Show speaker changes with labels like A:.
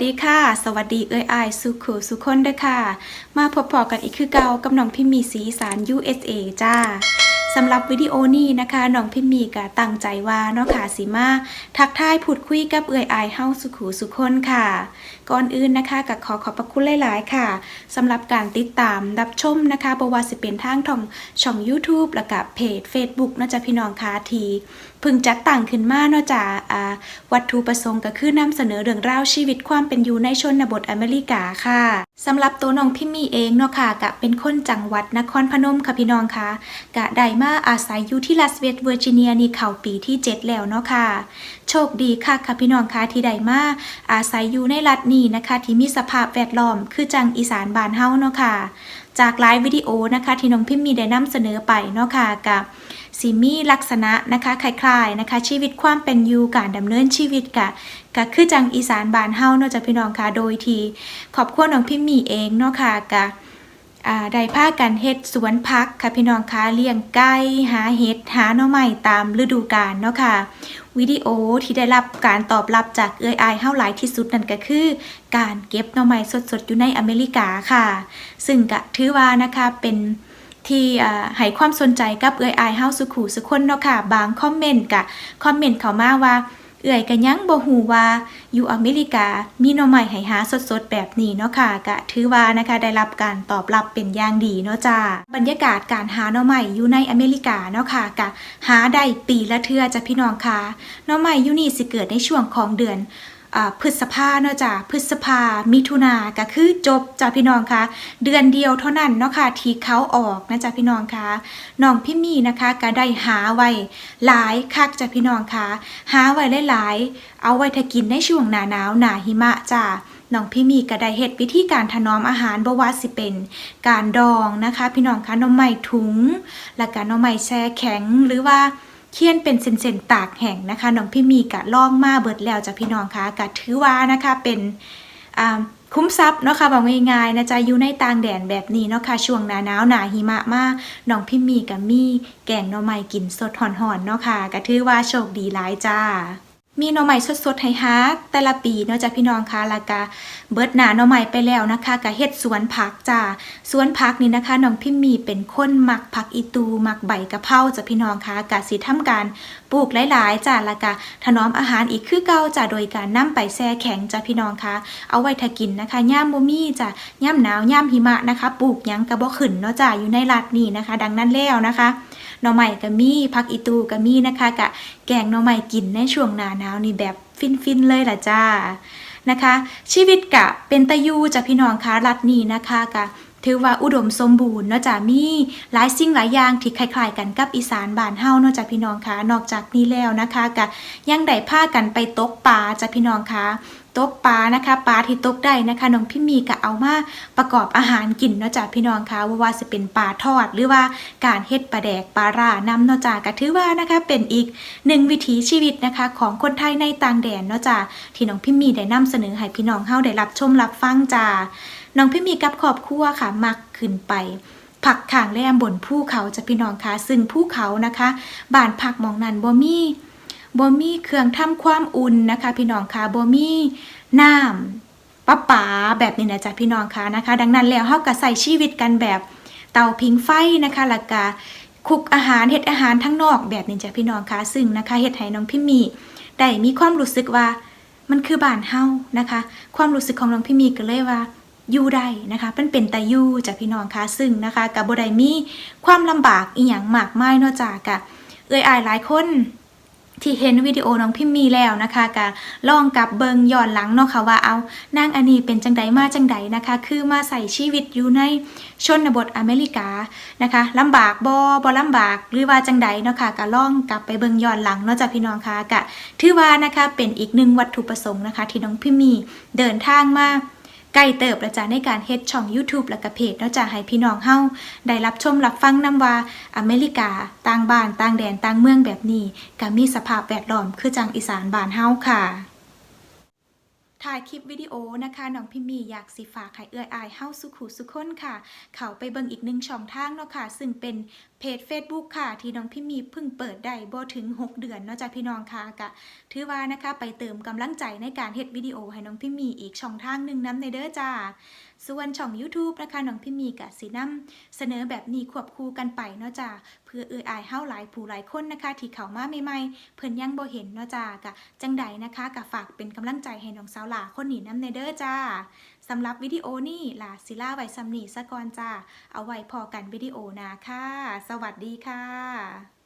A: สวัสดีเอ้ยอายสุขูสุคนเด้อค่ะ มาพบพอกันอีกคือเก่ากับน้องพิมมีสีสาร USA จ้าสำหรับวิดีโอนี้นะคะน้องพิมมีก็ตั้งใจว่าเนาะค่ะสิมา ทักทายพูดคุยกับเอ้ยอายเฮาสุขูสุคนค่ะ ก่อนอื่นนะคะก็ขอขอบพระคุณหลาย ๆ ค่ะสำหรับการติดตามรับชมนะคะบว่าสิเป็นทางทองช่อง YouTube แล้วก็เพจ Facebook นาะจ้ะพี่น้องค่ะที พิ่งจัดตั้งขึ้นมาเนาะจ้ะอ่าวัตถุประสงค์ก็คือนำเสนอเรื่องราวชีวิตความเป็นอยู่ในชนบทอเมริกาค่ะสำหรับตัวน้องพิมมี่เองเนาะค่ะก็เป็นคนจังหวัดนครพนมค่ะพี่น้องค่ะกะได้มาอาศัยอยู่ที่ลาสเวกัสเวอร์จิเนียนี่เข้าปีที่ 7 แล้วเนาะค่ะ โชคดีค่ะค่ะพี่น้องค่ะที่ได้มาอาศัยอยู่ในรัฐนี้นะคะ ที่มีสภาพแวดล้อมคือจังอีสานบานเฮาเนาะค่ะ จากหลายวิดีโอนะคะที่น้องพิมมีได้นำเสนอไปเนาะค่ะกับสีมีลักษณะนะคะคล้ายๆนะคะ ชีวิตความเป็นอยู่การดำเนินชีวิตกะกะคือจังอีสานบ้านเฮาเนาะจ้ะพี่น้องค่ะโดยที่ขอบคุณน้องพิมมีเองเนาะค่ะกะอ่า ได้พากันเฮ็ดสวนพักค่ะพี่น้องคะเลี้ยงไก่หาเห็ดหาหน่อไม้ตามฤดูกาลเนาะค่ะ วิดีโอที่ได้รับการตอบรับจากเอื้อยอายเฮาหลายที่สุดนั่นก็คือ การเก็บหน่อไม้สดๆอยู่ในอเมริกาค่ะ ซึ่งก็ถือว่านะคะเป็นที่ให้ความสนใจกับเอื้อยอายเฮาสุขูสุคนเนาะค่ะ บางคอมเมนต์ก็คอมเมนต์เข้ามาว่า เอื่อยกันยังบ่หูว่าอยู่อเมริกามีหน่อไม้ให้หาสดๆ แบบนี้เนาะค่ะกะถือว่านะคะได้รับการตอบรับเป็นอย่างดีเนาะจ้าบรรยากาศการหาหน่อไม้อยู่ในอเมริกาเนาะค่ะกะหาได้ปีละเทื่อจ้ะพี่น้องค่ะหน่อไม้อยู่นี่สิเกิดในช่วงของเดือน พฤษภาเนาะจ้ะพฤษภา มิถุนาก็คือจบจ้ะพี่น้องคะเดือนเดียวเท่านั้นเนาะค่ะที่เขาออกนะจ้ะพี่น้องคะน้องพี่มีนะคะก็ได้หาไว้หลายคักจ้ะพี่น้องคะหาไว้หลายๆเอาไว้ถ้ากินในช่วงหน้าหนาวหนาหิมะจ้าน้องพี่มีก็ได้เฮ็ดวิธีการถนอมอาหารบว่าสิเป็น การดองนะคะ พี่น้องคะน้องใหม่ถุง และการน้องใหม่แช่แข็งหรือว่า เคียนเป็นเส้นๆตากแห้งนะคะน้องพี่มีกะล่องมาเบิดแล้วจ้ะพี่น้องคะกะถือว่านะคะเป็นอ่าคุ้มทรัพย์เนาะค่ะบอกง่ายๆนะจ๊ะอยู่ในต่างแดนแบบนี้เนาะค่ะช่วงหนาหนาวหนาหิมะมากน้องพี่มีกับมี่แกงหน่อไม้กินสดห่อนๆเนาะค่ะก็ถือว่าโชคดีหลายจ้า มีหน่อไม้สดๆให้ฮักแต่ละปีเนาะจ้ะพี่น้องคะแล้วก็เบิดหนาหน่อไม้ไปแล้วนะคะก็เฮ็ดสวนผักจ้าสวนผักนี่นะคะน้องพิมมีเป็นคนมักผักอีตูมักใบกะเพราจ้ะพี่น้องคะก็สิทำการปลูกหลายๆจ้าแล้วก็ถนอมอาหารอีกคือเก่าจ้าโดยการนำไปแช่แข็งจ้ะพี่น้องคะเอาไว้ถ้ากินนะคะย่ามบ่มีจ้ะย่ามหนาวย่ามหิมะนะคะ ปลูกยังก็บ่ขึ้นเนาะจ้าอยู่ในรัฐนี่นะคะ ดังนั้นแล้วนะคะหน่อไม้ก็มีผักอีตูก็มีนะคะกะแกงหน่อไม้กินในช่วงหน้าหนาวนี่แบบฟินๆเลยล่ะจ้านะคะ ชีวิตกะเป็นตะยูจ้ะพี่น้องคะรัดนี้นะคะกะ ถือว่าอุดมสมบูรณ์เนาะจ้ะมีหลายสิ่งหลายอย่างที่คล้ายๆกันกับอีสานบ้านเฮาเนาะจ้ะพี่น้องคะนอกจากนี้แล้วนะคะกะยังได้พากันไปตกปลาจ้ะพี่น้องคะตกปลานะคะปลาที่ตกได้นะคะน้องพี่มีก็เอามาประกอบอาหารกินเนาะจ้ะพี่น้องคะว่าว่าจะเป็นปลาทอด หรือว่าการเฮ็ดปลาแดกปลาร่าน้ำเนาะจ้ะก็ถือว่านะคะเป็นอีกหนึ่งวิถีชีวิตนะคะของคนไทยในต่างแดนเนาะจ้ะที่น้องพี่มีได้นำเสนอให้พี่น้องเฮาได้รับชมรับฟังจ้า น้องพี่มีกับครอบครัวค่ะ มักขึ้นไปผักขางแรมบนภูเขาจะพี่น้องคะซึ่งภูเขานะคะบานพักมองนันบ่มีบ่มีเครื่องทำความอุ่นนะคะ พี่น้องคะบ่มีน้ำประปาแบบนี้นะจ๊ะพี่น้องคะนะคะ ดังนั้นแล้วเฮาก็ใส่ชีวิตกันแบบเตาพิงไฟนะคะแล้วก็คุกอาหารเฮ็ดอาหารทั้งนอกแบบนี้จ้ะพี่น้องคะซึ่งนะคะเฮ็ดให้น้องพี่มีได้มีความรู้สึกว่ามันคือบ้านเฮานะคะ ความรู้สึกของน้องพี่มีก็เลยว่า อยู่ได้นะคะเป็นเป็นตาอยู่จากพี่น้องค่ะซึ่งนะคะกับบไดมีความลำบากอีหยังมากมายนอกจากกะเอ่ยอายหลายคนที่เห็นวิดีโอน้องพิมมีแล้วนะคะกะลองกลับเบิงย้อนหลังเนาะค่ะว่าเอานางอันนี้เป็นจังใดมาจังใดนะคะ คือมาใส่ชีวิตอยู่ในชนบทอเมริกานะคะลำบากบ่บ่ลำบากหรือว่าจังใดเนาะค่ะกะลองกลับไปเบิงย้อนหลังเนาะจากพี่น้องคะกะถือว่านะคะเป็นอีกหนึ่งวัตถุประสงค์นะคะ ที่น้องพิมมีเดินทางมา ใกล้เติบและจ้าในการเฮ็ดช่อง YouTube และก็เพจเนาะจ้าให้พี่น้องเฮาได้รับชมรับฟังนำว่าอเมริกาต่างบ้านต่างแดนต่างเมืองแบบนี้ก็มีสภาพแวดล้อมคือจังอีสานบ้านเฮาค่ะถ่ายคลิปวิดีโอนะคะน้องพิมมีอยากสิฝากให้เอื้อยอายเฮ้าสุขุสุคนค่ะ เข้าไปเบิ่งอีกหนึ่งช่องทางเนาะค่ะ ซึ่งเป็น เพจ Facebook ค่ะ ที่น้องพิมีเพิ่งเปิดได้บ่ถึง 6 เดือนเนาะจ้ะพี่น้องค่ะกะถือว่านะคะไปเติมกำลังใจในการเฮ็ดวิดีโอให้น้องพิมมีอีกช่องทางหนึ่งน้ำในเด้อจ้า ส่วนช่อง YouTube นะคะน้องพิมมีกะสีน้ำเสนอแบบนี้ควบคู่กันไปเนาะจ้าเพื่อเอื้ออายเฮ้าหลายผู้หลายคนนะคะที่เข้ามาใหม่ๆเพิ่นยังบ่เห็นเนาะจ้ากะจังใดนะคะกะฝากเป็นกำลังใจให้น้องสาวหลาคนนี้น้ำในเด้อจ้า สำหรับวิดีโอนี้ลาศิลาไว้สำนีสะก่อนจ้า เอาไว้พอกันวิดีโอนาค่ะ สวัสดีค่ะ